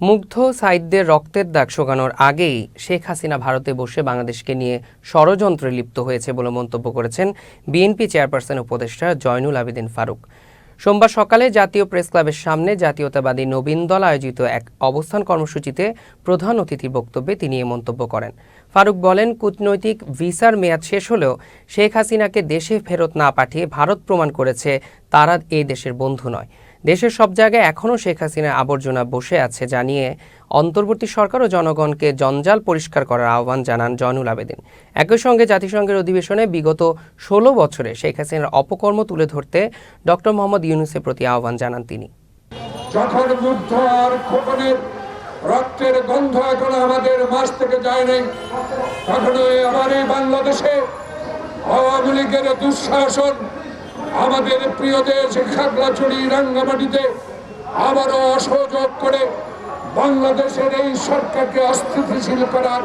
মুগ্ধ সাইদদের রক্তের দাগ শোকানোর আগেই শেখ হাসিনা ভারতে বসে বাংলাদেশকে নিয়ে ষড়যন্ত্রে লিপ্ত হয়েছে বলে মন্তব্য করেছেন বিএনপি চেয়ারপারসন উপদেষ্টা জয়নুল আবেদিন ফারুক। সোমবার সকালে জাতীয় প্রেস ক্লাবের সামনে জাতীয়তাবাদী নবীন দল আয়োজিত এক অবস্থান কর্মসূচিতে প্রধান অতিথির বক্তব্যে তিনি এ মন্তব্য করেন। ফারুক বলেন, কূটনৈতিক ভিসার মেয়াদ শেষ হলেও শেখ হাসিনাকে দেশে ফেরত না পাঠিয়ে ভারত প্রমাণ করেছে তারা এই দেশের বন্ধু নয়। দেশের সব জায়গায় এখনও শেখ হাসিনার আবর্জনা বসে আছে জানিয়ে অন্তর্বর্তী সরকার ও জনগণকে জঞ্জাল পরিষ্কার করার আহ্বান জানান জয়নুল আবেদিন। একই সঙ্গে জাতিসংঘের অধিবেশনে বিগত ষোলো বছরে শেখ হাসিনার অপকর্ম তুলে ধরতে ডক্টর মোহাম্মদ ইউনুসের প্রতি আহ্বান জানান তিনি। রক্তের গন্ধ এখন আমাদের মাস থেকে যায় নাই তখন আমার এই বাংলাদেশে আওয়ামী লীগের দুঃশাসন আমাদের প্রিয় দেশ খাগড়াছড়ি রাঙ্গামাটিতে আবারও অসহযোগ করে বাংলাদেশের এই সরকারকে অস্থিতিশীল করার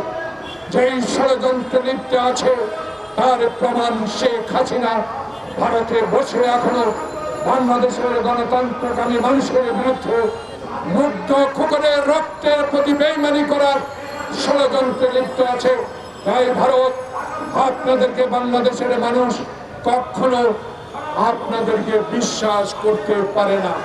যেই ষড়যন্ত্রে লিপ্ত আছে, তার প্রমাণ শেখ হাসিনা ভারতে বসে এখনও। বাংলাদেশের গণতন্ত্রকামী মানুষের বিরুদ্ধে মুগ্ধ খোকনের রক্তের প্রতি বেইমানি করার ষড়যন্ত্রে লিপ্ত আছে। তাই ভারত, আপনাদেরকে বাংলাদেশের মানুষ কখনো আপনাদেরকে বিশ্বাস করতে পারে না।